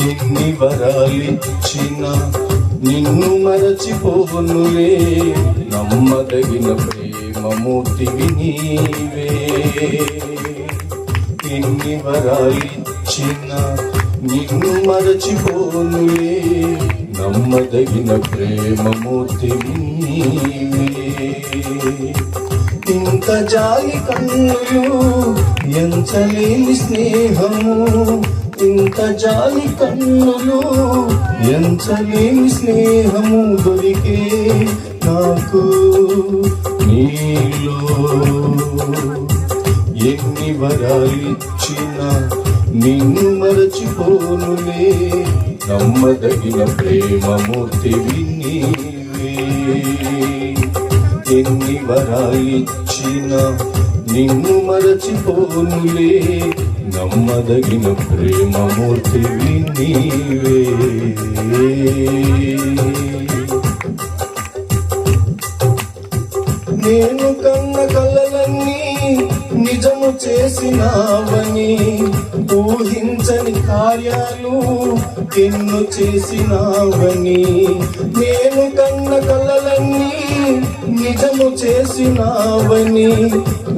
ఎన్ని వరాలిచ్చిన నిన్ను మరచిపోనులే నమ్మదగిన ప్రేమమూర్తివి నీవే ఎన్ని వరాలిచ్చిన నిన్ను మరచిపోనులే. నమ్మదగిన ప్రేమమూర్తివి నీవే ఇంత జాలి కన్నులు ఎంచలేని స్నేహము ఇంత జాలి కన్నులు ఎంచలేని స్నేహము దొరికే నాకు నీలో. ఎన్ని వరాలిచ్చిన నిన్ను మరచిపోనులే నమ్మదగిన ప్రేమమూర్తివి నీవే. ఎన్ని వరాలిచ్చిన నిన్ను మరచిపోనులే. నమ్మదగిన ప్రేమమూర్తివి నీవే. నేను కన్న కలలన్నీ నిజము చేసినావని. ఊహించని కార్యాలు ఎన్ను చేసినావని. నేను కన్న కలలన్నీ నిజము చేసినావని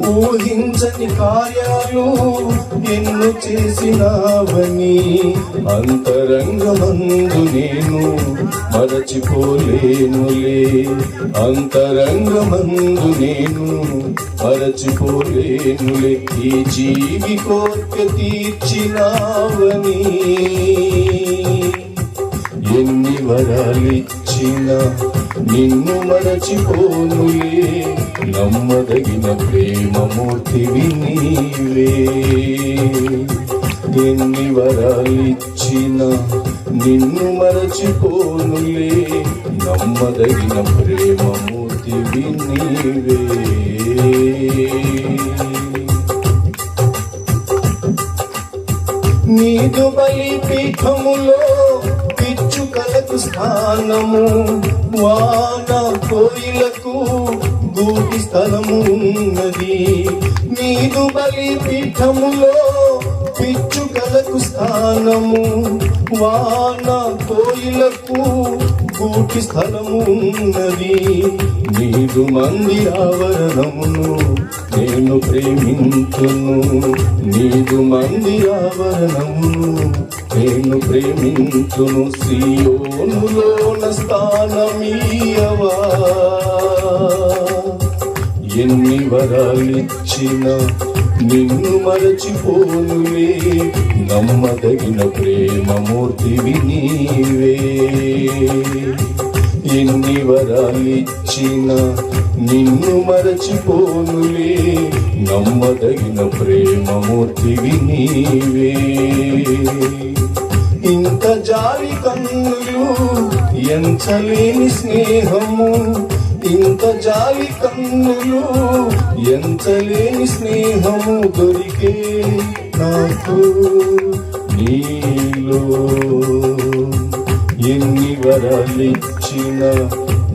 ఊహించని కార్యాలు ఎన్ను చేసినావని అంతరంగమందు నేను మరచిపోలేనులే. అంతరంగమందు నేను మరచిపోలేనులే. ఈ జీవి కోర్క తీర్చినావని ఎన్ని వరాలిచ్చినా నిన్ను మరచిపోనులే. నమ్మదగిన ప్రేమమూర్తివి నీవే ఎన్ని వరాలిచ్చిన నిన్ను మరచిపోనులే. నమ్మదగిన ప్రేమమూర్తివి నీవే నీదు బలి పీఠములో పిచ్చుకలకు స్థానము వాన కోయిలకు గూటి స్థలము ఉన్నది. నీదు బలిపీఠములో పిచ్చుకలకు స్థానము వాన కోయిలకు గూటి స్థలము ఉన్నది. నీదు మందిరావరణమును నేను ప్రేమించును. నీదు మందిరావరణమును నేను ప్రేమించును సియోనులోన స్థానమీయవా? ఎన్ని వరాలిచ్చిన నిన్ను మరచిపోనులే. నమ్మదగిన ప్రేమమూర్తివి నీవే. ఎన్ని వరాలిచ్చిన నిన్ను మరచిపోనులే. నమ్మదగిన ప్రేమమూర్తివి నీవే. ఇంత జాలి కన్నులు ఎంచలేని స్నేహము. ఇంత జాలి కన్నులు ఎంచలేని స్నేహము దొరికే నాకు నీలో ఎన్ని మరచిన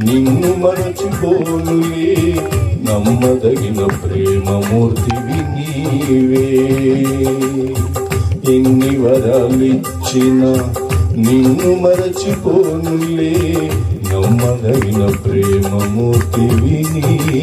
నిన్ను మరచిపోనులే. నమ్మదగిన ప్రేమమూర్తివి నీవే. ఎన్ని వరాలిచ్చిన నిన్ను మరచిపోనులే. నమ్మదగిన ప్రేమమూర్తివి నీవే.